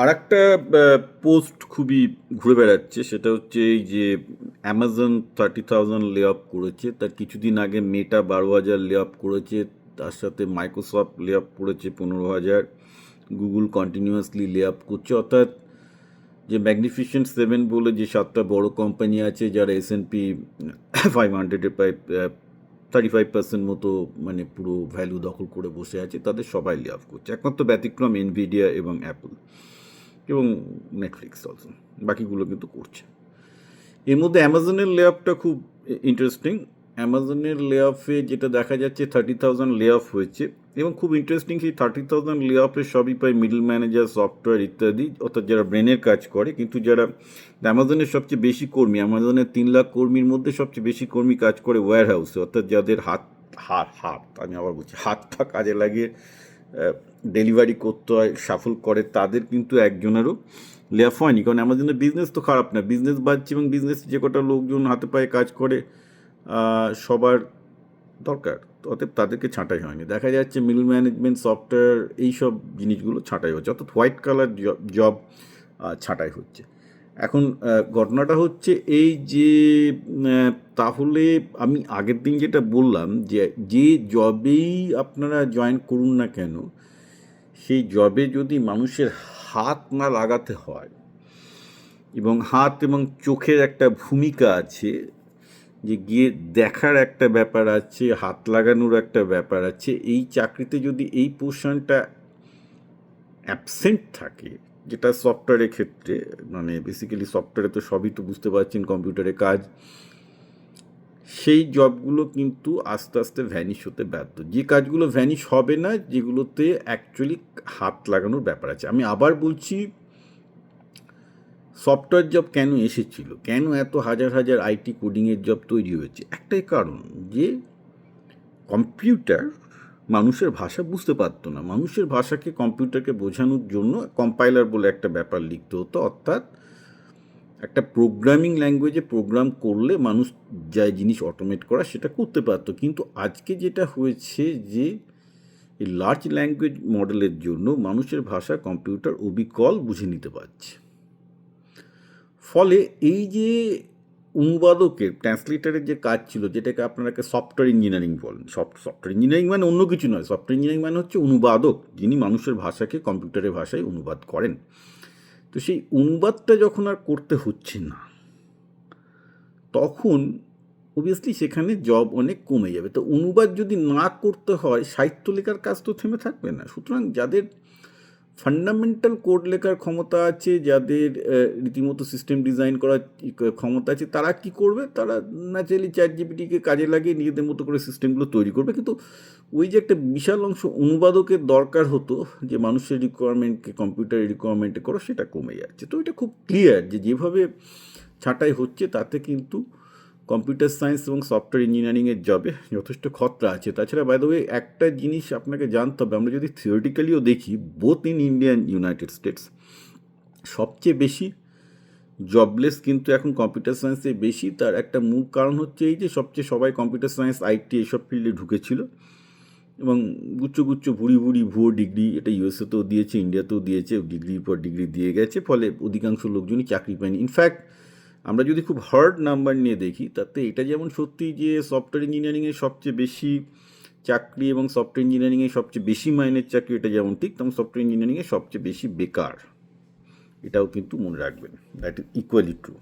আর একটা পোস্ট খুবই ঘুরে বেড়াচ্ছে, সেটা হচ্ছে এই যে Amazon thirty thousand lay off করেছে তার কিছুদিন আগে মেটা বারো হাজার লে অফ করেছে, তার সাথে মাইক্রোসফট লে অফ করেছে পনেরো হাজার গুগল কন্টিনিউয়াসলি লে অফ করছে, অর্থাৎ যে ম্যাগনিফিসেন্ট সেভেন বলে যে সাতটা বড় কোম্পানি আছে, যারা এস এন পি ফাইভ হান্ড্রেডের প্রায় থার্টি ফাইভ পার্সেন্ট মতো মানে পুরো ভ্যালু দখল করে বসে আছে, তাদের সবাই লে অফ করছে, একমাত্র ব্যতিক্রম এনভিডিয়া এবং অ্যাপল এবং নেটফ্লিক্স অলসো বাকিগুলো কিন্তু করছে। এর মধ্যে অ্যামাজনের লে অফটা খুব ইন্টারেস্টিং অ্যামাজনের লে অফে যেটা দেখা যাচ্ছে থার্টি থাউজেন্ড লে অফ হয়েছে এবং খুব ইন্টারেস্টিং সেই থার্টি থাউজেন্ড লে অফে সবই পায় মিডল ম্যানেজার সফটওয়্যার ইত্যাদি, অর্থাৎ যারা ব্রেনের কাজ করে, কিন্তু যারা অ্যামাজনের সবচেয়ে বেশি কর্মী অ্যামাজনের তিন লাখ কর্মীর মধ্যে সবচেয়ে বেশি কর্মী কাজ করে ওয়্যার হাউসে অর্থাৎ যাদের হাত হাত হাত, আমি আবার বলছি হাতটা কাজে লাগিয়ে ডেলিভারি করতে হয় সাফল করে, তাদের কিন্তু একজনেরও লেফ হয়নি। কারণ অ্যামাজনের বিজনেস তো খারাপ না। বিজনেস বাড়ছে এবং বিজনেস যে কটা লোকজন হাতে পায়ে কাজ করে সবার দরকার। অতএব তাদেরকে ছাঁটাই হয়নি। দেখা যাচ্ছে মিল ম্যানেজমেন্ট সফটওয়্যার এইসব জিনিসগুলো ছাঁটাই হচ্ছে। অর্থাৎ হোয়াইট কালার জব ছাঁটাই হচ্ছে। এখন ঘটনাটা হচ্ছে এই যে তাহলে আমি আগের দিন যেটা বললাম যে যে জবেই আপনারা জয়েন করুন না কেন, সেই জবে যদি মানুষের হাত না লাগাতে হয় এবং হাত এবং চোখের একটা ভূমিকা আছে, যে গিয়ে দেখার একটা ব্যাপার আছে, হাত লাগানোর একটা ব্যাপার আছে, এই চাকরিতে যদি এই পোর্শনটা অ্যাবসেন্ট থাকে যেটা সফটওয়্যারের ক্ষেত্রে মানে বেসিক্যালি সফটওয়্যারে তো সবই তো বুঝতে পারছেন কম্পিউটারে কাজ, সেই জবগুলো কিন্তু আস্তে আস্তে ভ্যানিশ হতে ব্যর্থ। যে কাজগুলো ভ্যানিশ হবে না, যেগুলোতে অ্যাকচুয়ালি হাত লাগানোর ব্যাপার আছে। আমি আবার বলছি সফটওয়্যার জব কেন এসেছিল? কেন এত হাজার হাজার আইটি কোডিংয়ের জব তৈরি হয়েছে? একটাই কারণ যে কম্পিউটার মানুষের ভাষা বুঝতে পারতো না। মানুষের ভাষাকে কম্পিউটারকে বোঝানোর জন্য কম্পাইলার বলে একটা ব্যাপার লিখতে হতো, অর্থাৎ একটা প্রোগ্রামিং ল্যাঙ্গুয়েজে প্রোগ্রাম করলে মানুষ যা জিনিস অটোমেট করা সেটা করতে পারতো। কিন্তু আজকে যেটা হয়েছে যে, এই লার্জ ল্যাঙ্গুয়েজ মডেলের জন্য মানুষের ভাষা কম্পিউটার অবিকল বুঝে নিতে পারছে। ফলে এই যে অনুবাদকের ট্রান্সলেটারের যে কাজ ছিল, যেটাকে আপনারাকে সফটওয়্যার ইঞ্জিনিয়ারিং বলেন। সফট সফটওয়্যার ইঞ্জিনিয়ারিং মানে অন্য কিছু নয়। সফটওয়্যার ইঞ্জিনিয়ারিং মানে হচ্ছে অনুবাদক, যিনি মানুষের ভাষাকে কম্পিউটারের ভাষায় অনুবাদ করেন। তো সেই অনুবাদটা যখন আর করতে হচ্ছে না, তখন অবভিয়াসলি সেখানে জব অনেক কমে যাবে। তো অনুবাদ যদি না করতে হয়, সাহিত্য লেখার কাজ তো থেমে থাকবে না। সুতরাং যাদের ফান্ডামেন্টাল কোড লেখার ক্ষমতা আছে, যাদের রীতিমতো সিস্টেম ডিজাইন করার ক্ষমতা আছে, তারা কি করবে? তারা ন্যাচারালি চ্যাট জিপিটিকে কাজে লাগিয়ে নিজেদের মতো করে সিস্টেমগুলো তৈরি করবে। কিন্তু ওই যে একটা বিশাল অংশ অনুবাদকের দরকার হতো, যে মানুষের রিকোয়ারমেন্টকে কম্পিউটারের রিকোয়ারমেন্টে করো, সেটা কমে যাচ্ছে। তো এটা খুব ক্লিয়ার যে যেভাবে ছাঁটাই হচ্ছে, তাতে কিন্তু কম্পিউটার সায়েন্স এবং সফটওয়্যার ইঞ্জিনিয়ারিংয়ের জবে যথেষ্ট খতরা আছে। তাছাড়া বাই দ্য ওয়ে একটা জিনিস আপনাকে জানতে হবে, আমরা যদি থিওরিটিক্যালিও দেখি both in India United States সবচেয়ে বেশি জবলেস কিন্তু এখন কম্পিউটার সায়েন্সে বেশি। তার একটা মূল কারণ হচ্ছে এই যে, সবচেয়ে সবাই কম্পিউটার সায়েন্স আইটি এসব ফিল্ডে ঢুকেছিল এবং গুচ্ছ গুচ্ছ ভুড়ি ভুড়ি ভুয়ো ডিগ্রি এটা ইউএসএতেও দিয়েছে ইন্ডিয়াতেও দিয়েছে ডিগ্রির পর ডিগ্রি দিয়ে গেছে, ফলে অধিকাংশ লোকজনই চাকরি পায়নি। ইনফ্যাক্ট আমরা যদি খুব হার্ড নাম্বার নিয়ে দেখি, তাতে এটা যেমন সত্যি যে সফটওয়্যার ইঞ্জিনিয়ারিংয়ে সবচেয়ে বেশি চাকরি এবং সফটওয়্যার ইঞ্জিনিয়ারিংয়ে সবচেয়ে বেশি মাইনের চাকরি, এটা যেমন ঠিক, তেমন সফটওয়্যার ইঞ্জিনিয়ারিংয়ে সবচেয়ে বেশি বেকার। এটাও কিন্তু মনে রাখবেন দ্যাট ইজ ইকুয়ালি ট্রু